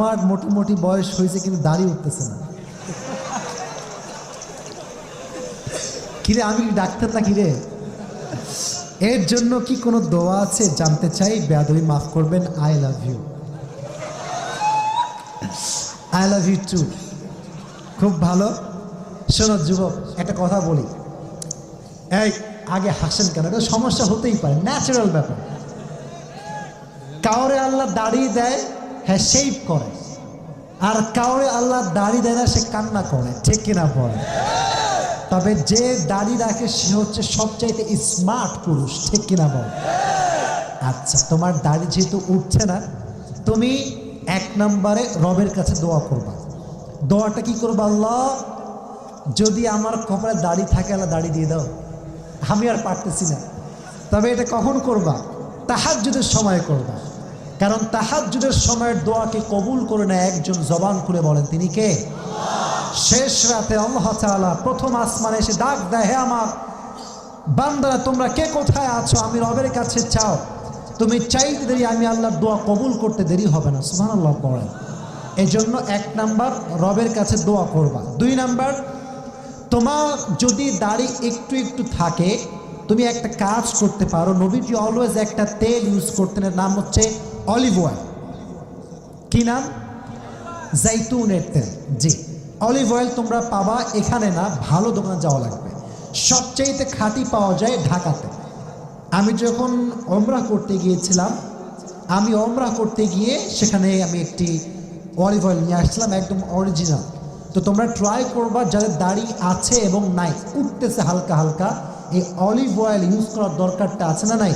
আমার মোটামুটি বয়স হয়েছে কিন্তু দাড়ি উঠতেছে না। কিরে, আমি ডাক্তার না কিরে এর জন্য কি কোনো দোয়া আছে? জানতে চাই, বেয়াদবি মাফ করবেন I love you I love you too খুব ভালো। শোনো যুবক, একটা কথা বলি। এই, আগে হাসেন কেন? এটা সমস্যা হতেই পারে ন্যাচারাল ব্যাপার। কাউরে আল্লাহ দাঁড়িয়ে দেয় হ্যাঁ শেপ করে। আর কাউরে আল্লাহ দাড়ি দেয় না, সে কান্না করে। ঠিক কিনা পড়ে তবে যে দাড়ি রাখে, সে হচ্ছে সবচাইতে স্মার্ট পুরুষ। ঠিক কিনা বল আচ্ছা তোমার দাড়ি যেহেতু উঠছে না, তুমি এক নম্বরে রবের কাছে দোয়া করবা। দোয়াটা কি করবা আল্লাহ? যদি আমার কপালে দাড়ি থাকে, আল্লাহ দাড়ি দিয়ে দাও। আমি আর পারতেছি না। তবে এটা কখন করবা? তাহার যদি সময় করবা। কারণ তাহাজ্জুদের সময়ের দোয়াকে কবুল করে নেয় একজন জবান খুলে বলেন, তিনি কে? শেষ রাতে আল্লাহ প্রথম আসমানে এসে ডাক দেয়, হে আমার বান্দারা, তোমরা কে কোথায় আছো? আমি রবের কাছে চাও। তুমি চাইতে দেরি, আমি আল্লাহর দোয়া কবুল করতে দেরি হবে না। সুবহানাল্লাহ পড়েন এই জন্য এক নাম্বার, রবের কাছে দোয়া করবা। দুই নাম্বার, তোমার যদি দাড়ি একটু একটু থাকে তুমি একটা কাজ করতে পারো। নবীজি অলওয়েজ একটা তেল ইউজ করতেন, এর নাম হচ্ছে অলিভ অয়েল কি নাম? জাইতুনের তেল। জি অলিভ অয়েল তোমরা পাবা এখানে না, ভালো দোকানে যাওয়া লাগবে। সবচাইতে খাঁটি পাওয়া যায় ঢাকাতে। আমি যখন অমরা করতে গিয়েছিলাম, আমি অমরা করতে গিয়ে সেখানে আমি একটি অলিভ অয়েল নিয়ে আসছিলাম একদম অরিজিনাল তো তোমরা ট্রাই করবা, যাদের দাড়ি আছে এবং নাই, উঠতেছে হালকা হালকা এই অলিভ অয়েল ইউজ করার দরকারটা আছে না নাই?